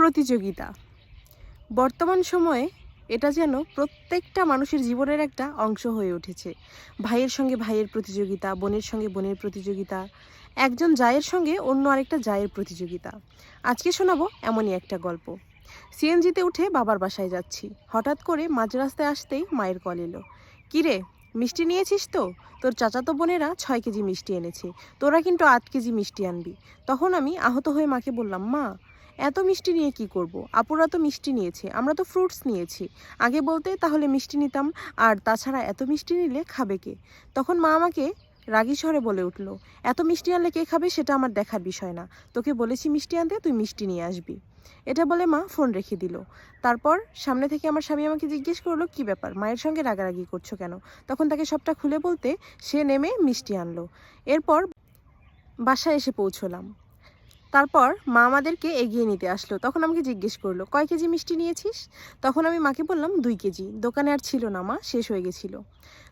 প্রতিযোগিতা। বর্তমান সময়ে এটা যেন প্রত্যেকটা মানুষের জীবনের একটা অংশ হয়ে উঠেছে। ভাইয়ের সঙ্গে ভাইয়ের প্রতিযোগিতা, বোনের সঙ্গে বোনের প্রতিযোগিতা, একজন জায়ের সঙ্গে অন্য আরেকটা জায়ের প্রতিযোগিতা। আজকে শোনাবো এমনই একটা গল্প। সিএনজিতে উঠে বাবার বাসায় যাচ্ছি। হঠাৎ করে মাঝ রাস্তায় আসতেই মায়ের কল এলো। কিরে, মিষ্টি নিয়েছিস তো? তোর চাচাতো বোনেরা ছয় কেজি মিষ্টি এনেছে। তোরা কিন্তু আট কেজি মিষ্টি আনবি। তখন আমি আহত হয়ে মাকে বললাম, মা এত মিষ্টি নিয়ে কি করব? আপুরা তো মিষ্টি নিয়েছে, আমরা তো ফ্রুটস নিয়েছি। আগে বলতে, তাহলে মিষ্টি নিতাম, আর তাছাড়া এত মিষ্টি নিলে খাবে কে? তখন মা আমাকে রাগী স্বরে বলে উঠল, এত মিষ্টি আনলে কে খাবে সেটা আমার দেখার বিষয় না। তোকে বলেছি মিষ্টি আনতে, তুই মিষ্টি নিয়ে আসবি। এটা বলে মা ফোন রেখে দিল। তারপর সামনে থেকে আমার স্বামী আমাকে জিজ্ঞেস করল, কি ব্যাপার? মায়ের সঙ্গে রাগারাগি করছ কেন? তখন তাকে সবটা খুলে বলতে, সে নেমে মিষ্টি আনলো। এরপর বাসায় এসে পৌঁছলাম। তারপর মা আমাদেরকে এগিয়ে নিতে আসলো। তখন আমাকে জিজ্ঞেস করল, কয় কেজি মিষ্টি নিয়েছিস? তখন আমি মাকে বললাম, দুই কেজি। দোকানে আর ছিল না মা, শেষ হয়ে গেছিল।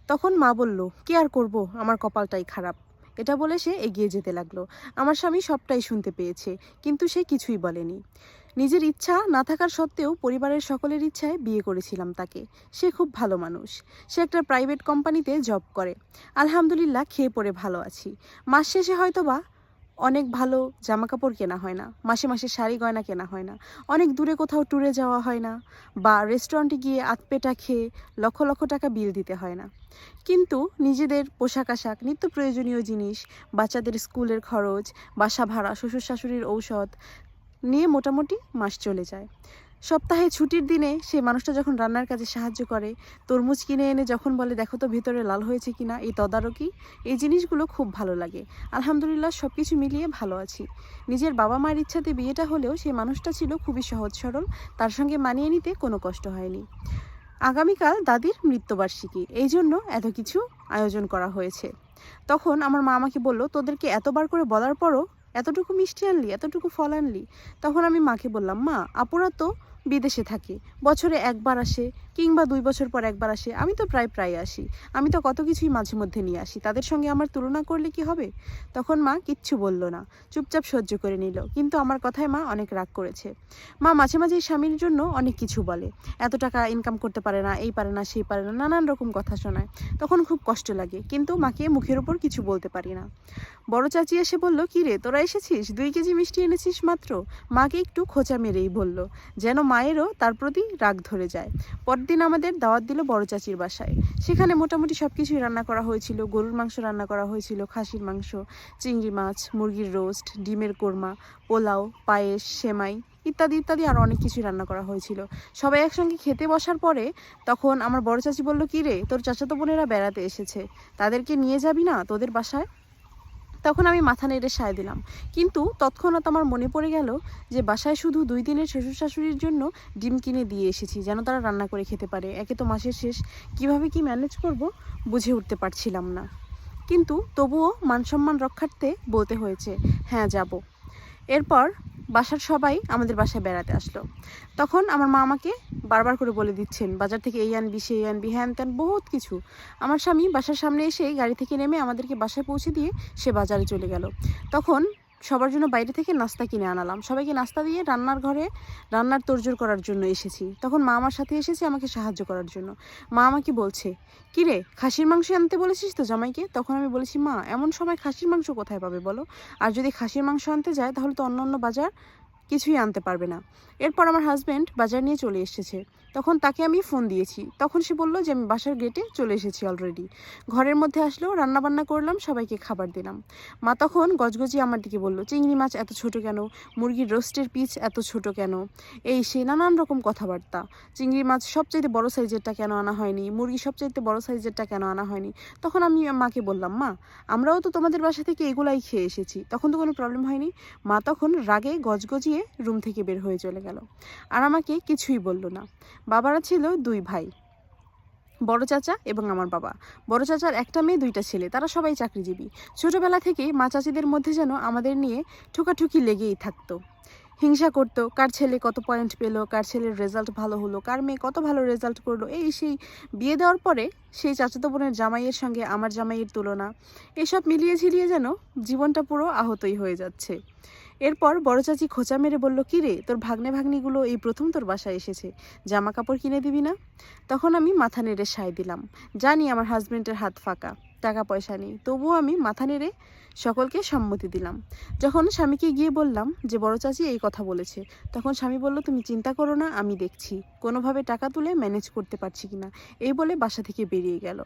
তখন মা বলল, কি আর করব? আমার কপালটাই খারাপ। এটা বলে সে এগিয়ে যেতে লাগল। আমার স্বামী সবটাই শুনতে পেয়েছে, কিন্তু সে কিছুই বলেনি। নিজের ইচ্ছা না থাকার সত্ত্বেও পরিবারের সকলের ইচ্ছায় বিয়ে করেছিলাম তাকে। সে খুব ভালো মানুষ। সে একটা প্রাইভেট কোম্পানিতে জব করে। আলহামদুলিল্লাহ খেয়ে পড়ে ভালো আছি। মাস শেষে হয়তোবা অনেক ভালো জামা কাপড় কেনা হয় না, মাসে মাসে শাড়ি গয়না কেনা হয় না, অনেক দূরে কোথাও ট্যুরে যাওয়া হয় না বা রেস্টুরেন্টে গিয়ে আতপেটা খেয়ে লক্ষ লক্ষ টাকা বিল দিতে হয় না। কিন্তু নিজেদের পোশাক আশাক, নিত্য প্রয়োজনীয় জিনিস, বাচ্চাদের স্কুলের খরচ, বাসা ভাড়া, শ্বশুর শাশুড়ির ঔষধ নিয়ে মোটামুটি মাস চলে যায়। সপ্তাহে ছুটির দিনে সেই মানুষটা যখন রান্নার কাজে সাহায্য করে, তরমুজ কিনে এনে যখন বলে, দেখো তো ভিতরে লাল হয়েছে কিনা, এই তদারকি? এই জিনিসগুলো খুব ভালো লাগে। আলহামদুলিল্লাহ সব কিছু মিলিয়ে ভালো আছি। নিজের বাবা মায়ের ইচ্ছাতে বিয়েটা হলেও সেই মানুষটা ছিল খুবই সহজ সরল, তার সঙ্গে মানিয়ে নিতে কোনো কষ্ট হয়নি। আগামীকাল দাদির মৃত্যুবার্ষিকী, এই জন্য এত কিছু আয়োজন করা হয়েছে। তখন আমার মা আমাকে বলল, তোদেরকে এতবার করে বলার পরও এতটুকু মিষ্টি আনলি, এতটুকু ফল আনলি? তখন আমি মাকে বললাম, মা, আপুরা তো বিদেশে থাকে। বছরে একবার আসে কিংবা দুই বছর পর একবার আসে, আমি তো প্রায় প্রায় আসি। আমি তো কত কিছুই মাঝে মধ্যে নিয়ে আসি, তাদের সঙ্গে আমার তুলনা করলে কি হবে? তখন মা কিচ্ছু বলল না, চুপচাপ সহ্য করে নিল, কিন্তু আমার কথায় মা অনেক রাগ করেছে। মা মাঝে মাঝে স্বামীর জন্য অনেক কিছু বলে, এত টাকা ইনকাম করতে পারে না, এই পারে না, সেই পারে না, নানান রকম কথা শোনায়, তখন খুব কষ্ট লাগে, কিন্তু মাকে মুখের ওপর কিছু বলতে পারি না। বড় চাচি এসে বলল, কি রে, তোরা এসেছিস? দুই কেজি মিষ্টি এনেছিস মাত্র? মাকে একটু খোঁচা মেরেই বলল, যেন মায়েরও তার প্রতি রাগ ধরে যায়। পরদিন আমাদের দাওয়াত দিল বড় চাচির বাসায়। সেখানে মোটামুটি সব কিছুই রান্না করা হয়েছিল। গরুর মাংস রান্না করা হয়েছিল, খাসির মাংস, চিংড়ি মাছ, মুরগির রোস্ট, ডিমের কোরমা, পোলাও, পায়েস, সেমাই ইত্যাদি ইত্যাদি আরও অনেক কিছুই রান্না করা হয়েছিল। সবাই একসঙ্গে খেতে বসার পরে তখন আমার বড় চাচি বলল কী রে তোর চাচাতো বোনেরা বেড়াতে এসেছে। তাদেরকে নিয়ে যাবি না? তোদের বাসায়? তখন আমি মাথা নেড়ে সায় দিলাম। কিন্তু তৎক্ষণাৎ আমার মনে পড়ে গেল যে বাসায় শুধু দুই দিনের শ্বশুর শাশুড়ির জন্য ডিম কিনে দিয়ে এসেছি, যেন তারা রান্না করে খেতে পারে। একে তো মাসের শেষ। কীভাবে কি ম্যানেজ করব বুঝে উঠতে পারছিলাম না। কিন্তু তবুও মানসম্মান রক্ষার্থে বলতে হয়েছে হ্যাঁ যাব। এরপর বাসার সবাই আমাদের বাসায় বেড়াতে আসলো। তখন আমার মা আমাকে বারবার করে বলে দিচ্ছেন, বাজার থেকে এই আনবি, সেই আনবি, হ্যান ত্যান, বহুত কিছু। আমার স্বামী বাসার সামনে এসে গাড়ি থেকে নেমে আমাদেরকে বাসায় পৌঁছে দিয়ে সে বাজারে চলে গেল। তখন সবার জন্য বাইরে থেকে নাস্তা কিনে আনালাম। সবাইকে নাস্তা দিয়ে রান্নার ঘরে রান্নার তোড়জোড় করার জন্য এসেছি। তখন মা আমার সাথে এসেছে আমাকে সাহায্য করার জন্য। মা আমাকে বলছে, কি রে, খাসির মাংস আনতে বলেছিস তো জামাইকে? তখন আমি বলেছি, মা, এমন সময় খাসির মাংস কোথায় পাবে বলো? আর যদি খাসির মাংস আনতে যায় তাহলে তো অন্য অন্য বাজার কিছুই আনতে পারবে না। এরপর আমার হাজব্যান্ড বাজার নিয়ে চলে এসেছে। তখন তাকে আমি ফোন দিয়েছি। তখন সে বলল যে, আমি বাসার গেটে চলে এসেছি অলরেডি ঘরের মধ্যে আসলো রান্না বান্না করলাম, সবাইকে খাবার দিলাম। মা তখন গজগজি আমার দিকে বলল, চিংড়ি মাছ এত ছোট কেন? মুরগির রোস্টের পিচ এত ছোট কেন? এই সে নানান রকম কথাবার্তা। চিংড়ি মাছ সবচাইতে বড় সাইজেরটা কেন আনা হয়নি? মুরগি সবচাইতে বড় সাইজেরটা কেন আনা হয়নি? তখন আমি মাকে বললাম, মা, আমরাও তো তোমাদের বাসা থেকে এগুলাই খেয়ে এসেছি। তখন তো কোনো প্রবলেম হয়নি। মা তখন রাগে গজগজিয়ে রুম থেকে বের হয়ে চলে গেল। আর আমাকে কিছুই বলল না। বাবারা ছিল দুই ভাই, বড় চাচা এবং আমার বাবা। বড় চাচার একটা মেয়ে, দুইটা ছেলে। তারা সবাই চাকরিজীবী। ছোটবেলা থেকেই মা চাচিদের মধ্যে যেন আমাদের নিয়ে ঠুকাঠুকি লেগেই থাকতো। হিংসা করতো, কার ছেলে কত পয়েন্ট পেল, কার ছেলের রেজাল্ট ভালো হলো, কার মেয়ে কত ভালো রেজাল্ট করল। এই সেই বিয়ে দেওয়ার পরে সেই চাচাতো বোনের জামাইয়ের সঙ্গে আমার জামাইয়ের তুলনা, এসব মিলিয়ে ঝিলিয়ে যেন জীবনটা পুরো আহতই হয়ে যাচ্ছে। এরপর বড় চাচি খোঁচা মেরে বলল, কি রে, তোর ভাগ্নে ভাগ্নিগুলো এই প্রথম তোর বাসায় এসেছে। জামা কাপড় কিনে দিবি না? তখন আমি মাথা নেড়ে সায় দিলাম। জানি আমার হাজব্যান্ডের হাত ফাঁকা। টাকা পয়সা নেই। তবুও আমি মাথা নেড়ে সকলকে সম্মতি দিলাম। যখন স্বামীকে গিয়ে বললাম যে, বড় চাচি এই কথা বলেছে। তখন স্বামী বলল, তুমি চিন্তা করো না, আমি দেখছি। কোনোভাবে টাকা তুলে ম্যানেজ করতে পারছি কিনা? এই বলে বাসা থেকে বেরিয়ে গেল।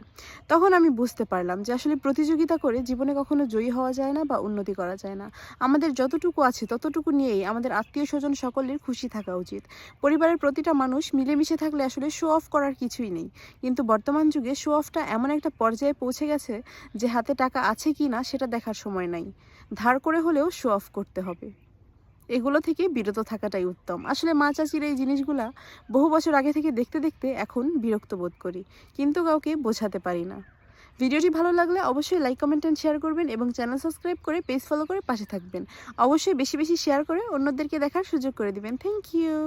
তখন আমি বুঝতে পারলাম যে, আসলে প্রতিযোগিতা করে জীবনে কখনো জয়ী হওয়া যায় না বা উন্নতি করা যায় না। আমাদের যতটুকু আছে ততটুকু নিয়েই আমাদের আত্মীয় স্বজন সকলের খুশি থাকা উচিত। পরিবারের প্রতিটা মানুষ মিলেমিশে থাকলে আসলে শো অফ করার কিছুই নেই। কিন্তু বর্তমান যুগে শো অফটা এমন একটা পর্যায়ে পৌঁছে গেছে যে হাতে টাকা আছে কি না সেটা দেখার সময় নাই। ধার করে হলেও শো অফ করতে হবে। এগুলো থেকে বিরত থাকাটাই উত্তম। আসলে মা চাচির এই জিনিসগুলা বহু বছর আগে থেকে দেখতে দেখতে এখন বিরক্ত বোধ করি, কিন্তু কাউকে বোঝাতে পারি না। ভিডিওটি ভালো লাগলে অবশ্যই লাইক কমেন্ট অ্যান্ড শেয়ার করবেন এবং চ্যানেল সাবস্ক্রাইব করে পেজ ফলো করে পাশে থাকবেন। অবশ্যই বেশি বেশি শেয়ার করে অন্যদেরকে দেখার সুযোগ করে দিবেন। Thank you